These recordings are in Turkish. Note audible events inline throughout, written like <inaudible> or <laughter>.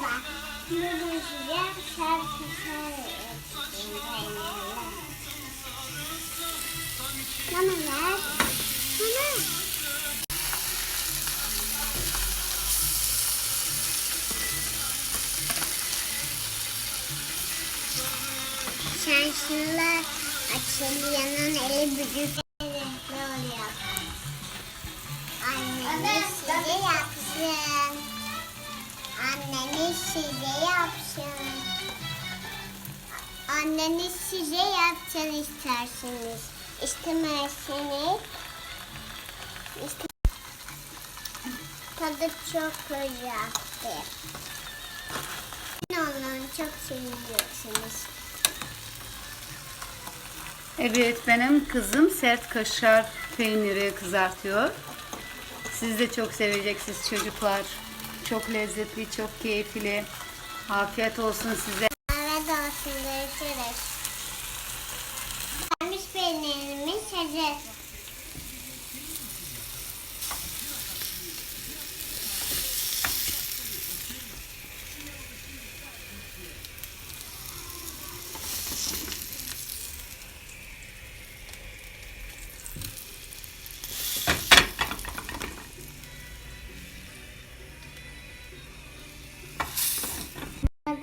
Merhaba. Bugün size şarkı. Mama ver. Mama. Şanslı açılyanın eli büyük renkli oluyor. Anneniz size yapsın. Size yapsın. Anneniz size yapsın isterseniz. İstemezseniz iste- Tadı çok güzeldi. Onu çok seveceksiniz. Evet benim kızım sert kaşar peyniri kızartıyor. Siz de çok seveceksiniz çocuklar. Çok lezzetli, çok keyifli. Afiyet olsun size. Evet olsun görüşürüz. Pembiş peynirimiz hazır.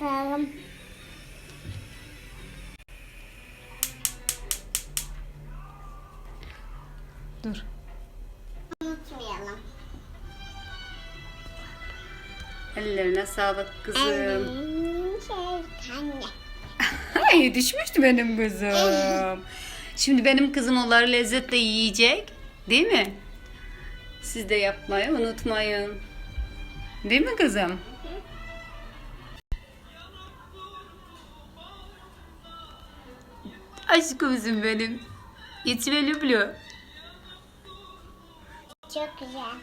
Bakalım. Dur. Unutmayalım. Ellerine sağlık kızım. Annemin şey anne. <laughs> Ay düşmüştü benim kızım. <laughs> Şimdi benim kızım onları lezzetle yiyecek. Değil mi? Siz de yapmayı unutmayın. Değil mi kızım? Aşkımsın benim. İçime lüblü. Çok güzel.